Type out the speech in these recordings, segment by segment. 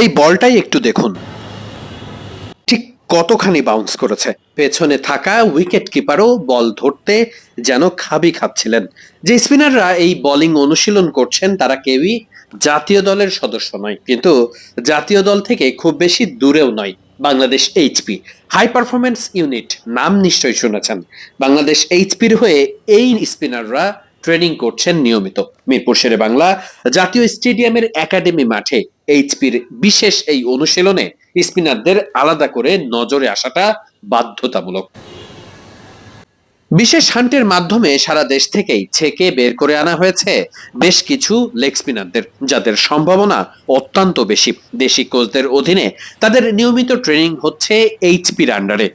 এই বলটাই একটু দেখুন। ঠিক কতখানি বাউন্স করেছে। পেছনে থাকা উইকেট কিপারও বল ধরতে যেন খাবি খাচ্ছিলেন। যে স্পিনাররা এই বোলিং অনুশীলন করছেন, তারা কেউই জাতীয় দলের সদস্য নয়। কিন্তু জাতীয় দল থেকে খুব বেশি দূরেও নয়, Bangladesh HP high performance unit নাম নিশ্চয়ই শুনেছেন। বাংলাদেশ এইচপির হয়ে এই স্পিনাররা ট্রেনিং করছেন নিয়মিত। মিরপুর শেরে বাংলা জাতীয় স্টেডিয়ামের একাডেমি মাঠে এইচপির বিশেষ এই অনুশীলনে স্পিনারদের আলাদা করে নজরে আসাটা বাধ্যতামূলক। বিশেষ হান্টের মাধ্যমে সারা দেশ থেকেই ছেকে বের করে আনা হয়েছে বেশ কিছু লেগ স্পিনারদের, যাদের সম্ভাবনা অত্যন্ত বেশি। দেশি কোচদের অধীনে তাদের নিয়মিত ট্রেনিং হচ্ছে এইচপির আন্ডারে।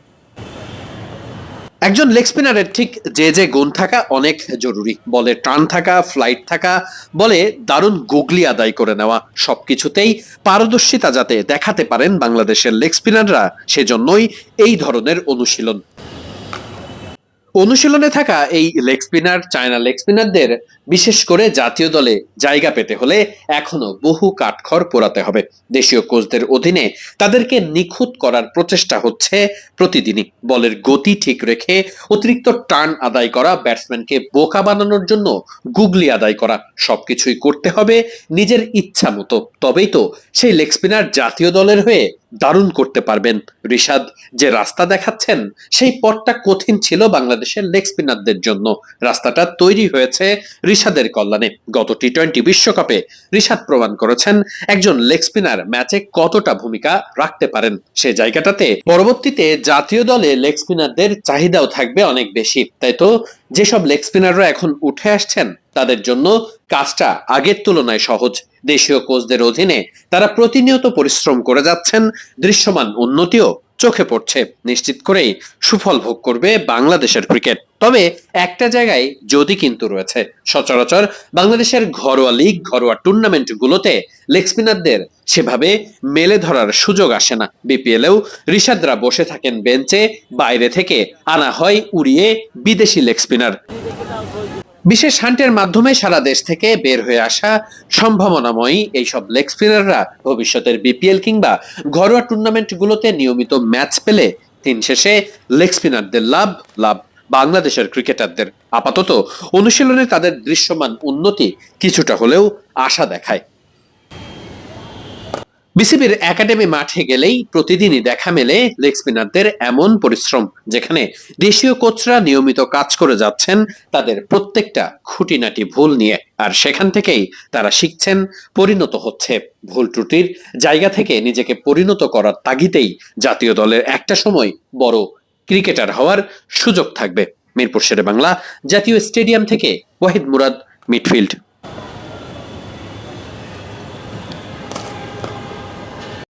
একজন লেগ স্পিনারের ঠিক যে যে গুণ থাকা অনেক জরুরি। বলে টান থাকা ফ্লাইট থাকা, বলে দারুণ গুগলি আদায় করে নেওয়া। সবকিছুতেই পারদর্শিতা যাতে দেখাতে পারেন বাংলাদেশের লেগ স্পিনাররা সেজন্যই এই ধরনের অনুশীলন। অনুশীলনে থাকা এই লেগ স্পিনার, চায়না লেগ স্পিনারদের, বিশেষ করে জাতীয় দলে জায়গা পেতে হলে এখনও বহু কাঠখড় পোড়াতে হবে। দেশীয় কোচদের অধীনে তাদেরকে নিখুঁত করার প্রচেষ্টা হচ্ছে প্রতিদিনই। বলের গতি ঠিক রেখে অতিরিক্ত টার্ন আদায় করা, ব্যাটসম্যানকে বোকা বানানোর জন্য গুগলি আদায় করা, সবকিছুই করতে হবে নিজের ইচ্ছা মতো। তবেই তো সেই লেগ স্পিনার জাতীয় দলের হয়ে দারুণ করতে পারবেন। রিশাদ, যে রাস্তা দেখাচ্ছেন, সেই পথটা কঠিন ছিল বাংলাদেশের লেগ স্পিনারদের জন্য রাস্তাটা তৈরি হয়েছে রিশাদের কল্যাণে। গত টি টোয়েন্টি বিশ্বকাপে রিশাদ প্রমাণ করেছেন একজন লেগ স্পিনার ম্যাচে কতটা ভূমিকা রাখতে পারেন। সে জায়গাটাতে পরবর্তীতে জাতীয় দলে লেগ স্পিনারদের চাহিদাও থাকবে অনেক বেশি। তাই তো, যেসব লেগ স্পিনাররা এখন উঠে আসছেন, তাদের জন্য কাজটা আগের তুলনায় সহজ। দেশীয় কোচদের অধীনে তারা প্রতিনিয়ত পরিশ্রম করে যাচ্ছেন, দৃশ্যমান উন্নতিও চোখে পড়ছে। নিশ্চিত করেই সুফল ভোগ করবে বাংলাদেশের ক্রিকেট তবে একটা জায়গায় যদি কিন্তু রয়েছে, সচরাচর বাংলাদেশের ঘরোয়া লিগ ঘরোয়া টুর্নামেন্ট গুলোতে লেগ স্পিনারদের সেভাবে মেলে ধরার সুযোগ আসে না। বিপিএলেও ঋষাদরা বসে থাকেন বেঞ্চে বাইরে থেকে আনা হয় উড়িয়ে বিদেশি লেগ স্পিনার বিশেষ হান্টের মাধ্যমে সারা দেশ থেকে বের হয়ে আসা সম্ভাবনাময়ী এইসব লেগ স্পিনাররা ভবিষ্যতের বিপিএল কিংবা ঘরোয়া টুর্নামেন্টগুলোতে নিয়মিত ম্যাচ পেলে দিন শেষে লেগ স্পিনারদের লাভ লাভ বাংলাদেশের ক্রিকেটারদের। আপাতত অনুশীলনে তাদের দৃশ্যমান উন্নতি কিছুটা হলেও আশা দেখায়। বিসিবির একাডেমি মাঠে গেলেই প্রতিদিনই দেখা মেলে লেগ স্পিনারদের এমন পরিশ্রম, যেখানে দেশীয় কোচরা নিয়মিত কাজ করে যাচ্ছেন তাদের প্রত্যেকটা খুঁটিনাটি ভুল নিয়ে। আর সেখান থেকেই তারা শিখছেন পরিণত হচ্ছে। ভুল ত্রুটির জায়গা থেকে নিজেকে পরিণত করার তাগিদেই জাতীয় দলের একটা সময় বড় ক্রিকেটার হওয়ার সুযোগ থাকবে। মিরপুর শেরে বাংলা জাতীয় স্টেডিয়াম থেকে ওয়াহিদ মুরাদ, মিডফিল্ড।